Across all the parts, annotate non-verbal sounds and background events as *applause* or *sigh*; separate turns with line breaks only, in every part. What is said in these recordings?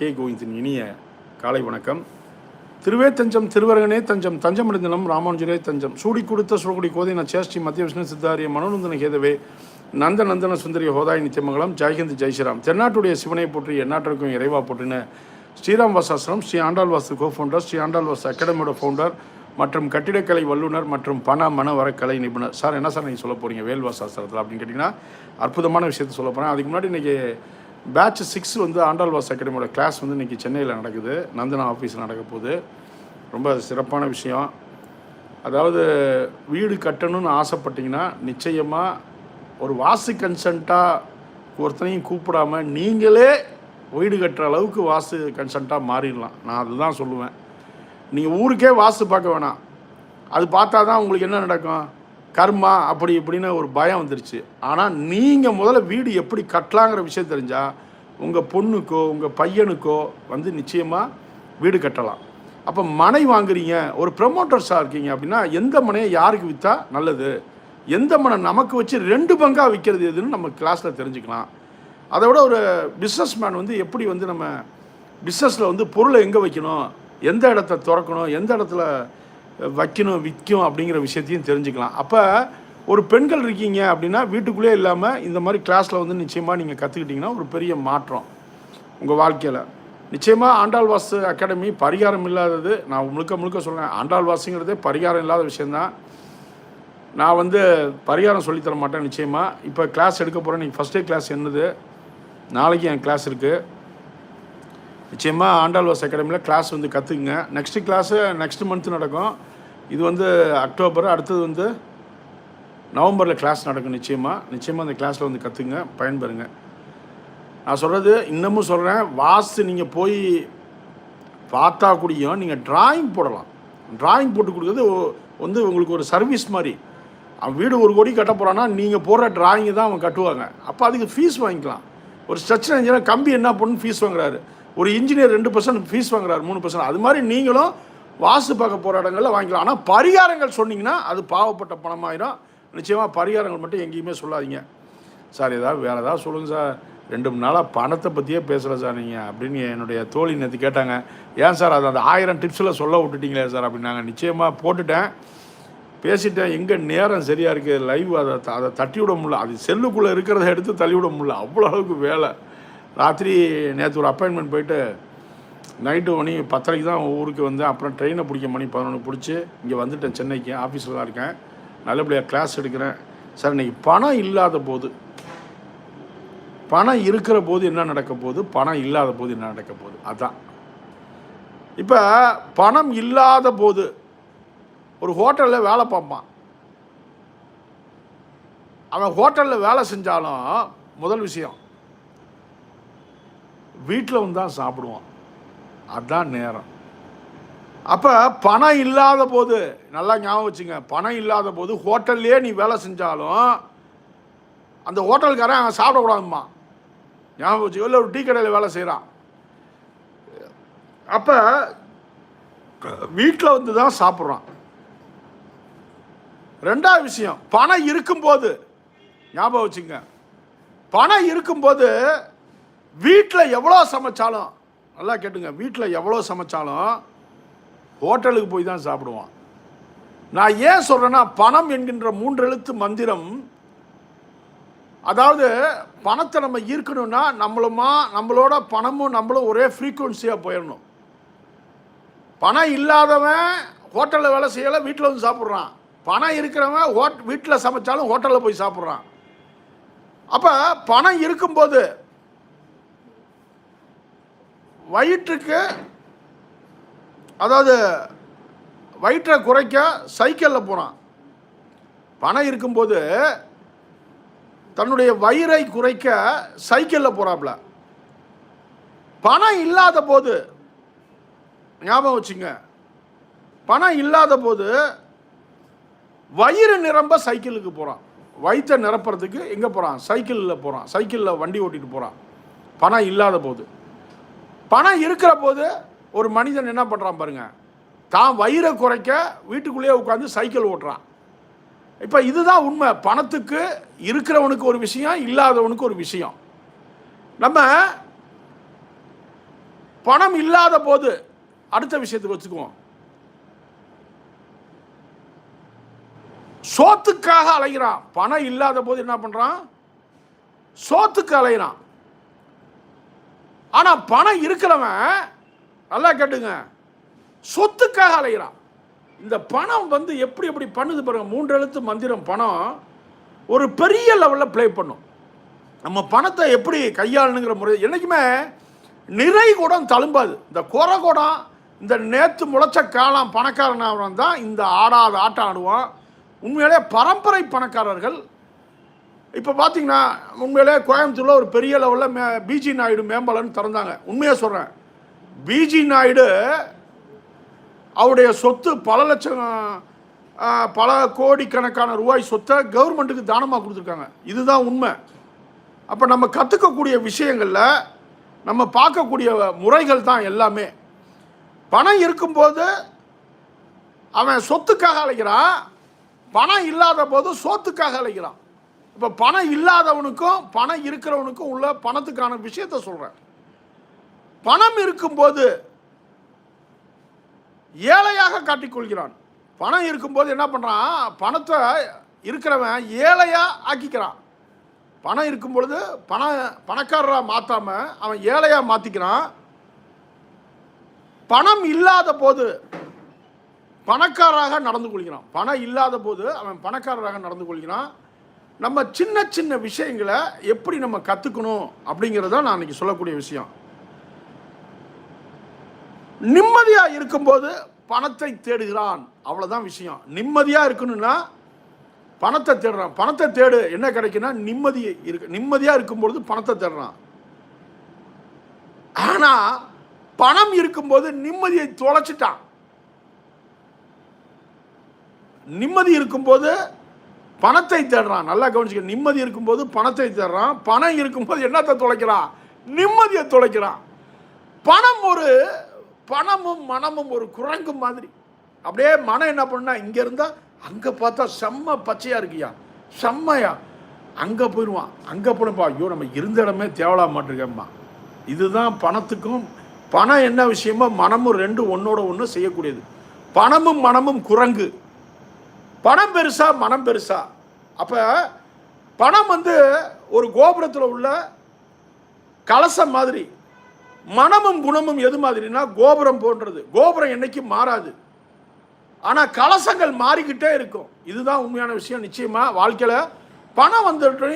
K கோவிந்தின் இனிய காலை வணக்கம். திருவே தஞ்சம் திருவரகனே தஞ்சம் தஞ்சமடைந்தனம் ராமானுஜரே தஞ்சம். சூடி கொடுத்த சுரகுடி நான் சேஷ்டி மத்திய விஷ்ணு சித்தாரிய மனோநந்தன கேதவே நந்த நந்தன சுந்தரிய ஹோதாய் நித்தியமங்கலம் ஜெய்ஹிந்த் ஜெய்ஸ்ராம் தென்னாட்டுடைய சிவனை போற்றி எந்நாட்டிற்கும் இறைவா போற்றின ஸ்ரீராம் வாசாசிரம் ஸ்ரீ ஆண்டாள் வாசு கோ ஃபவுண்டர் ஸ்ரீ ஆண்டாள் வாஸ்து அகாடமியோட ஃபவுண்டர் மற்றும் கட்டிடக்கலை வல்லுநர் மற்றும் பண மன வரக்கலை நிபுணர். சார் என்ன சார் நீங்கள் சொல்ல போகிறீங்க வேல்வா சாஸ்திரத்தில் அப்படின்னு கேட்டிங்கன்னா அற்புதமான விஷயத்தை சொல்ல போகிறேன் அதுக்கு முன்னாடி இன்றைக்கி பேட்ச் சிக்ஸ் வந்து ஆண்டாள் வாஸ் அகாடமியோட கிளாஸ் வந்து இன்றைக்கி சென்னையில் நடக்குது. நந்தனா ஆஃபீஸில் நடக்க போகுது. ரொம்ப சிறப்பான விஷயம். அதாவது வீடு கட்டணும்னு ஆசைப்பட்டீங்கன்னா நிச்சயமாக ஒரு வாசு கன்சன்ட்டாக ஒருத்தனையும் கூப்பிடாம நீங்களே வீடு கட்டுற அளவுக்கு வாசு கன்சன்ட்டாக மாறிடலாம். நான் அதுதான் சொல்லுவேன். நீங்கள் ஊருக்கே வாசு பார்க்க வேணாம். அது பார்த்தா தான் உங்களுக்கு என்ன நடக்கும்? கர்மா அப்படி இப்படின்னு ஒரு பயம் வந்துருச்சு. ஆனால் நீங்கள் முதல்ல வீடு எப்படி கட்டலாங்கிற விஷயம் தெரிஞ்சால் உங்கள் பொண்ணுக்கோ உங்கள் பையனுக்கோ வந்து நிச்சயமாக வீடு கட்டலாம். அப்போ மனை வாங்குறீங்க ஒரு ப்ரமோட்டர்ஸாக இருக்கீங்க அப்படின்னா எந்த மனையை யாருக்கு விற்றா நல்லது? எந்த மனை நமக்கு வச்சு ரெண்டு பங்காக விற்கிறது எதுன்னு நம்ம கிளாஸில் தெரிஞ்சுக்கலாம். அதை விட ஒரு பிஸ்னஸ் மேன் வந்து எப்படி வந்து நம்ம பிஸ்னஸில் வந்து பொருளை எங்கே வைக்கணும்? எந்த இடத்த திறக்கணும்? எந்த இடத்துல வைக்கணும் விற்கும் அப்படிங்கிற விஷயத்தையும் தெரிஞ்சுக்கலாம். அப்போ ஒரு பெண்கள் இருக்கீங்க அப்படின்னா வீட்டுக்குள்ளே இல்லாமல் இந்த மாதிரி கிளாஸில் வந்து நிச்சயமாக நீங்கள் கற்றுக்கிட்டிங்கன்னா ஒரு பெரிய மாற்றம் உங்கள் வாழ்க்கையில். நிச்சயமாக ஆண்டாள் வாசு அகாடமி பரிகாரம் இல்லாதது நான் முழுக்க முழுக்க சொல்கிறேன் ஆண்டாள் வாசுங்கிறதே பரிகாரம் இல்லாத விஷயந்தான் நான் வந்து பரிகாரம் சொல்லித்தர மாட்டேன் நிச்சயமாக இப்போ கிளாஸ் எடுக்க போகிறேன் நீங்கள் ஃபஸ்ட்டே கிளாஸ் என்னது? நாளைக்கு என் கிளாஸ் இருக்குது நிச்சயமாக ஆண்டாள் வாஸ் அகாடமியில் கிளாஸ் வந்து கற்றுக்குங்க நெக்ஸ்ட்டு கிளாஸு நெக்ஸ்ட் மந்த் நடக்கும். இது வந்து அக்டோபர் அடுத்தது வந்து நவம்பரில் கிளாஸ் நடக்கும் நிச்சயமாக நிச்சயமாக அந்த கிளாஸில் வந்து கற்றுங்க பயன்பெறுங்க. நான் சொல்கிறது இன்னமும் சொல்கிறேன் வாஸ்து நீங்கள் போய் பார்த்தா கூடியும் நீங்கள் டிராயிங் போடலாம். டிராயிங் போட்டு கொடுக்குறது வந்து உங்களுக்கு ஒரு சர்வீஸ் மாதிரி. அவன் வீடு ஒரு கோடி கட்ட போகிறான்னா நீங்கள் போடுற டிராயிங்கை தான் அவன் கட்டுவாங்க. அப்போ அதுக்கு ஃபீஸ் வாங்கிக்கலாம். ஒரு ஸ்ட்ரக்சர் இன்ஜினியர் கம்பி என்ன பண்ணுன்னு ஃபீஸ் வாங்குறாரு. ஒரு இன்ஜினியர் ரெண்டு பர்சன்ட் ஃபீஸ் வாங்குறாரு மூணு பர்சன்ட் அது மாதிரி நீங்களும் வாஸ்து பார்க்க போகிற இடங்களில் வாங்கிக்கலாம். ஆனால் பரிகாரங்கள் சொன்னீங்கன்னா அது பாவப்பட்ட பணமாயிரும். நிச்சயமாக பரிகாரங்கள் மட்டும் எங்கேயுமே சொல்லாதீங்க. சார் ஏதாவது வேறு ஏதாவது சொல்லுங்கள் சார். ரெண்டு மூணு நாளாக பணத்தை பற்றியே பேசுகிற சார் நீங்கள் அப்படின்னு என்னுடைய தோழி நேற்று கேட்டாங்க. ஏன் சார் அது அந்த ஆயிரம் டிப்ஸில் சொல்ல விட்டுட்டீங்களே சார் அப்படின்னாங்க நிச்சயமாக போட்டுட்டேன். பேசிட்டேன். எங்கே நேரம் சரியாக இருக்குது லைவ் அதை த- அதை தட்டி விட முடியல. அது செல்லுக்குள்ளே இருக்கிறத எடுத்து தள்ளி விட முடியல. அவ்வளோ அளவுக்கு வேலை. ராத்திரி நேற்று ஒரு அப்பாயின்மெண்ட் போயிட்டு நைட்டு மணி பத்தரைக்கு தான் ஊருக்கு வந்து அப்புறம் ட்ரெயினை பிடிக்க மணி பதினொன்று பிடிச்சி இங்கே வந்துட்டேன் சென்னைக்கு ஆஃபீஸில் தான் இருக்கேன். நல்லபடியாக கிளாஸ் எடுக்கிறேன். சார் இன்னைக்கு பணம் இல்லாத போது பணம் இருக்கிற போது என்ன நடக்க போகுது? பணம் இல்லாத போது என்ன நடக்க போகுது? அதான். இப்போ பணம் இல்லாத போது ஒரு ஹோட்டலில் வேலை பார்ப்பான். அவன் ஹோட்டலில் வேலை செஞ்சாலும் முதல் விஷயம் வீட்டில் வந்து தான் சாப்பிடுவான். அதான் நேரம். அப்போ பணம் இல்லாத போது நல்லா ஞாபகம் வச்சுங்க பணம் இல்லாத போது ஹோட்டல்லையே நீ வேலை செஞ்சாலும் அந்த ஹோட்டல்காரன் அவன் சாப்பிடக்கூடாதும்மா. ஞாபகம் வச்சு இல்லை ஒரு டீ கடையில் வேலை செய்கிறான் அப்போ வீட்டில் வந்து தான் சாப்பிட்றான். ரெண்டாவது விஷயம் பணம் இருக்கும்போது ஞாபகம் வச்சுங்க பணம் இருக்கும்போது வீட்டில் எவ்வளோ சமைச்சாலும் நல்லா கேட்டுங்க. வீட்டில் எவ்வளோ சமைச்சாலும் ஹோட்டலுக்கு போய் தான் சாப்பிடுவான். நான் ஏன் சொல்கிறேன்னா பணம் என்கின்ற மூன்று எழுத்து மந்திரம் அதாவது பணத்தை நம்ம ஈர்க்கணும்னா நம்மளுமா நம்மளோட பணமும் நம்மளும் ஒரே ஃப்ரீக்குவன்சியாக போயிடணும். பணம் இல்லாதவன் ஹோட்டலில் வேலை செய்யலை வீட்டில் வந்து சாப்பிட்றான். பணம் இருக்கிறவன் ஹோட் வீட்டில் சமைச்சாலும் ஹோட்டலில் போய் சாப்பிட்றான். அப்போ பணம் இருக்கும்போது வயிற்றுக்கு அதாவது வயிற்றை குறைக்க சைக்கிளில் போகிறான் பணம் இருக்கும்போது தன்னுடைய வயிறை குறைக்க சைக்கிளில் போகிறாப்புல பணம் இல்லாத போது ஞாபகம் வச்சுங்க. பணம் இல்லாத போது வயிறு நிரம்ப சைக்கிளுக்கு போகிறான் வயிற்றை நிரப்புறதுக்கு எங்கே போகிறான் சைக்கிளில் போகிறான் சைக்கிளில் வண்டி ஓட்டிகிட்டு போகிறான் பணம் இல்லாத போது. பணம் இருக்கிற போது ஒரு மனிதன் என்ன பண்ணுறான் பாருங்க தான் வயிறை குறைக்க வீட்டுக்குள்ளேயே உட்காந்து சைக்கிள் ஓட்டுறான். இப்போ இதுதான் உண்மை. பணத்துக்கு இருக்கிறவனுக்கு ஒரு விஷயம் இல்லாதவனுக்கு ஒரு விஷயம். நம்ம பணம் இல்லாத போது அடுத்த விஷயத்துக்கு வச்சுக்குவோம். சோத்துக்காக அலைகிறான் பணம் இல்லாத போது என்ன பண்ணுறான் சோத்துக்கு அலைகிறான் ஆனால் பணம் இருக்கிறவன் நல்லா கேட்டுங்க. சொத்துக்காக அலைகிறான் இந்த பணம் வந்து எப்படி எப்படி பண்ணுது பாருங்க. மூன்று எழுத்து மந்திரம் பணம். ஒரு பெரிய லெவலில் ப்ளே பண்ணும். நம்ம பணத்தை எப்படி கையாளணுங்கிற முறை என்றைக்குமே நிறை குடம் தழும்பாது. இந்த குறை குடம் இந்த நேற்று முளைச்ச காலம் பணக்காரன் தான் இந்த ஆடாத ஆட்டம் ஆடுவான். உண்மையிலே பரம்பரை பணக்காரர்கள் இப்போ பார்த்தீங்கன்னா உண்மையிலே கோயம்புத்தூரில் ஒரு பெரிய லெவலில் மே பிஜி நாயுடு மேம்பாலன்னு திறந்தாங்க. உண்மையாக சொல்கிறேன் பிஜி நாயுடு அவருடைய சொத்து பல லட்சம் பல கோடிக்கணக்கான ரூபாய் சொத்தை கவர்மெண்ட்டுக்கு தானமாக கொடுத்துருக்காங்க. இதுதான் உண்மை. அப்போ நம்ம கற்றுக்கக்கூடிய விஷயங்களில் நம்ம பார்க்கக்கூடிய முறைகள் தான் எல்லாமே. பணம் இருக்கும்போது அவன் சொத்துக்காக அழைக்கிறான். பணம் இல்லாத போது சோத்துக்காக அழைக்கிறான். இப்போ பணம் இல்லாதவனுக்கும் பணம் இருக்கிறவனுக்கும் உள்ள பணத்துக்கான விஷயத்த சொல்கிறேன் பணம் இருக்கும்போது ஏழையாக காட்டிக்கொள்கிறான் பணம் இருக்கும்போது என்ன பண்ணுறான் பணத்தை இருக்கிறவன் ஏழையாக ஆக்கிக்கிறான். பணம் இருக்கும் பொழுது பண பணக்காரராக மாற்றாமல் அவன் ஏழையாக மாற்றிக்கிறான் பணம் இல்லாத போது பணக்காரராக நடந்து கொள்கிறான். பணம் இல்லாத போது அவன் பணக்காரராக நடந்து கொள்கிறான். நம்ம சின்ன சின்ன விஷயங்களை எப்படி நம்ம கற்றுக்கணும் அப்படிங்கிறத நான் அன்றைக்கி சொல்லக்கூடிய விஷயம். நிம்மதியாக இருக்கும்போது பணத்தை தேடுகிறான். அவ்வளோதான் விஷயம். நிம்மதியாக இருக்கணும்னா பணத்தை தேடுறான். பணத்தை தேடு. என்ன கிடைக்குன்னா நிம்மதி இருக்கு. நிம்மதியாக இருக்கும்பொழுது பணத்தை தேடுறான். ஆனால் பணம் இருக்கும்போது நிம்மதியை தொலைச்சிட்டான். நிம்மதி இருக்கும்போது பணத்தை தேடுறான். நல்லா கவனிச்சுக்க நிம்மதி இருக்கும்போது பணத்தை தேடுறான். பணம் இருக்கும்போது என்னத்தை தொலைக்கிறான் நிம்மதியை தொலைக்கிறான் பணம் ஒரு பணமும் மனமும் ஒரு குரங்கு மாதிரி. அப்படியே மனம் என்ன பண்ணா இங்கே இருந்தால் அங்கே பார்த்தா செம்ம பச்சையாக இருக்கியா? செம்மையா. அங்கே போயிடுவான். அங்கே போனப்பா ஐயோ நம்ம இருந்த இடமே தேவலா மாட்டிருக்கேம்மா. இதுதான் பணத்துக்கும் பணம் என்ன விஷயமோ மனமும் ரெண்டு ஒன்றோட ஒன்று செய்யக்கூடியது. பணமும் மனமும் குரங்கு. பணம் பெருசா மனம் பெருசா. அப்போ பணம் வந்து ஒரு கோபுரத்தில் உள்ள கலசம் மாதிரி மனமும் குணமும் எது மாதிரினா கோபுரம் போன்றது. கோபுரம் என்றைக்கும் மாறாது. ஆனால் கலசங்கள் மாறிக்கிட்டே இருக்கும். இதுதான் உண்மையான விஷயம். நிச்சயமாக வாழ்க்கையில் பணம் வந்துட்டு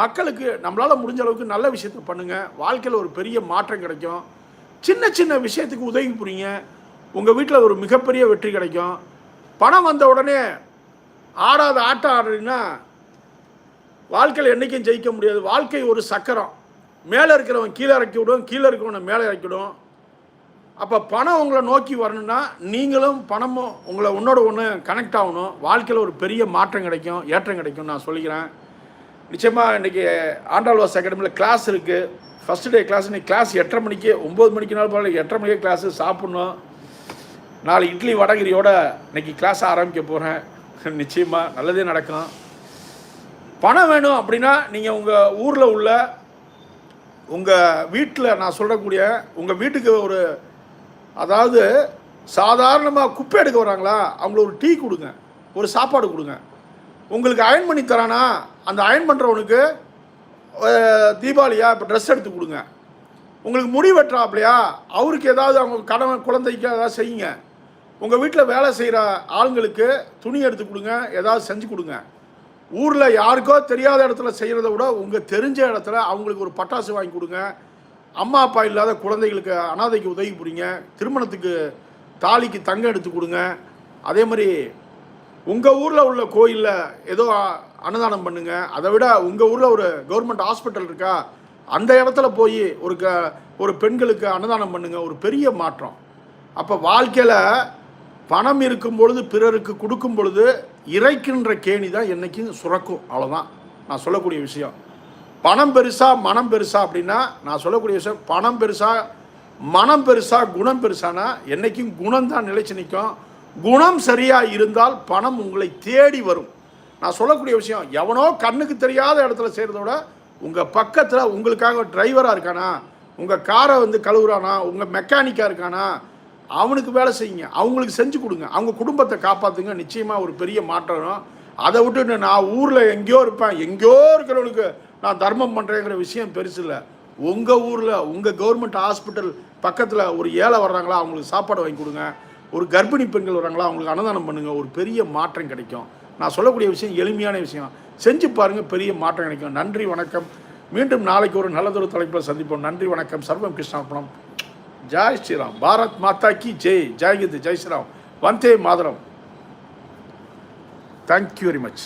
மக்களுக்கு நம்மளால் முடிஞ்ச அளவுக்கு நல்ல விஷயத்தை பண்ணுங்கள் வாழ்க்கையில் ஒரு பெரிய மாற்றம் கிடைக்கும். சின்ன சின்ன விஷயத்துக்கு உதவி புரியுங்க. உங்கள் வீட்டில் ஒரு மிகப்பெரிய வெற்றி கிடைக்கும். பணம் வந்த உடனே ஆடாத ஆட்டம் ஆடுறீங்கன்னா வாழ்க்கையில் என்றைக்கும் ஜெயிக்க முடியாது. வாழ்க்கை ஒரு சக்கரம். மேலே இருக்கிறவன் கீழே இறக்கி விடும் கீழே இருக்கிறவனை மேலே இறக்கி விடும். அப்போ பணம் உங்களை நோக்கி வரணும்னா நீங்களும் பணமும் உங்களை ஒன்றோட ஒன்று கனெக்ட் ஆகணும். வாழ்க்கையில் ஒரு பெரிய மாற்றம் கிடைக்கும் ஏற்றம் கிடைக்கும் நான் சொல்லிக்கிறேன். நிச்சயமாக இன்றைக்கி ஆண்டாள்வாஸ் அகாடமியில் கிளாஸ் இருக்குது ஃபஸ்ட் டே கிளாஸ் இன்றைக்கி கிளாஸ் எட்டரை மணிக்கு ஒம்பது மணிக்கு நாள் போல எட்டரை மணிக்கே கிளாஸு சாப்பிட்ணும். நாலு இட்லி வடகிரியோட இன்றைக்கி கிளாஸ் ஆரம்பிக்க போகிறேன் *laughs* நிச்சயமாக நல்லதே நடக்கும். பணம் வேணும் அப்படின்னா நீங்கள் உங்கள் ஊரில் உள்ள உங்கள் வீட்டில் நான் சொல்லக்கூடிய உங்கள் வீட்டுக்கு ஒரு அதாவது சாதாரணமாக குப்பை எடுக்க வராங்களா? அவங்கள ஒரு டீ கொடுங்க. ஒரு சாப்பாடு கொடுங்க. உங்களுக்கு அயன் பண்ணி தரானா? அந்த அயன் பண்ணுறவனுக்கு தீபாவளியா? இப்போ ட்ரெஸ் எடுத்து கொடுங்க. உங்களுக்கு முடி வெட்டுறாப்லையா? அவருக்கு ஏதாவது அவங்க கணவன் குழந்தைக்கு ஏதாவது செய்யுங்க. உங்கள் வீட்டில் வேலை செய்கிற ஆளுங்களுக்கு துணி எடுத்து கொடுங்க ஏதாவது செஞ்சு கொடுங்க. ஊரில் யாருக்கோ தெரியாத இடத்துல செய்கிறத விட உங்கள் தெரிஞ்ச இடத்துல அவங்களுக்கு ஒரு பட்டாசு வாங்கி கொடுங்க. அம்மா அப்பா இல்லாத குழந்தைகளுக்கு அனாதைக்கு உதவி புரிங்க. திருமணத்துக்கு தாலிக்கு தங்கம் எடுத்து கொடுங்க. அதே மாதிரி உங்கள் ஊரில் உள்ள கோயிலில் ஏதோ அன்னதானம் பண்ணுங்கள் அதை விட உங்கள் ஊரில் ஒரு கவர்மெண்ட் ஹாஸ்பிட்டல் இருக்கா அந்த இடத்துல போய் ஒரு க ஒரு பெண்களுக்கு அன்னதானம் பண்ணுங்கள் ஒரு பெரிய மாற்றம். அப்போ வாழ்க்கையில் பணம் இருக்கும் பொழுது பிறருக்கு கொடுக்கும் பொழுது இறைக்கின்ற கேணி தான் என்றைக்கும் சுரக்கும். அவ்வளோதான் நான் சொல்லக்கூடிய விஷயம். பணம் பெருசா மனம் பெருசா அப்படின்னா நான் சொல்லக்கூடிய விஷயம் பணம் பெருசா மனம் பெருசா குணம் பெருசானா என்னைக்கும் குணம் தான் நிலைச்சு நிற்கும். குணம் சரியாக இருந்தால் பணம் உங்களை தேடி வரும். நான் சொல்லக்கூடிய விஷயம் எவனோ கண்ணுக்கு தெரியாத இடத்துல செய்கிறத விட உங்கள் பக்கத்தில் உங்களுக்காக டிரைவராக இருக்கானா உங்கள் காரை வந்து கழுவுறானா உங்கள் மெக்கானிக்காக இருக்கானா அவனுக்கு வேலை செய்யுங்க. அவங்களுக்கு செஞ்சு கொடுங்க. அவங்க குடும்பத்தை காப்பாற்றுங்க நிச்சயமாக ஒரு பெரிய மாற்றம் அதை விட்டு நான் ஊரில் எங்கேயோ இருப்பேன். எங்கேயோ இருக்கிறவனுக்கு நான் தர்மம் பண்ணுறேங்கிற விஷயம் பெருசு இல்லை. உங்கள் ஊரில் உங்கள் கவர்மெண்ட் ஹாஸ்பிட்டல் பக்கத்தில் ஒரு ஏழை வர்றாங்களா அவங்களுக்கு சாப்பாடு வாங்கி கொடுங்க. ஒரு கர்ப்பிணி பெண்கள் வர்றாங்களா அவங்களுக்கு அன்னதானம் பண்ணுங்கள் ஒரு பெரிய மாற்றம் கிடைக்கும். நான் சொல்லக்கூடிய விஷயம் எளிமையான விஷயம். செஞ்சு பாருங்கள் பெரிய மாற்றம் கிடைக்கும். நன்றி வணக்கம். மீண்டும் நாளைக்கு ஒரு நல்லதொரு தலைப்பில் சந்திப்போம். நன்றி வணக்கம். சர்வம் கிருஷ்ணார்ப்பணம் ஜெய் ஸ்ரீராம். பாரத் மாதா கி ஜெய். ஜெய்கிந்த் ஜெய் Sriram. Vande Mataram. Thank you very much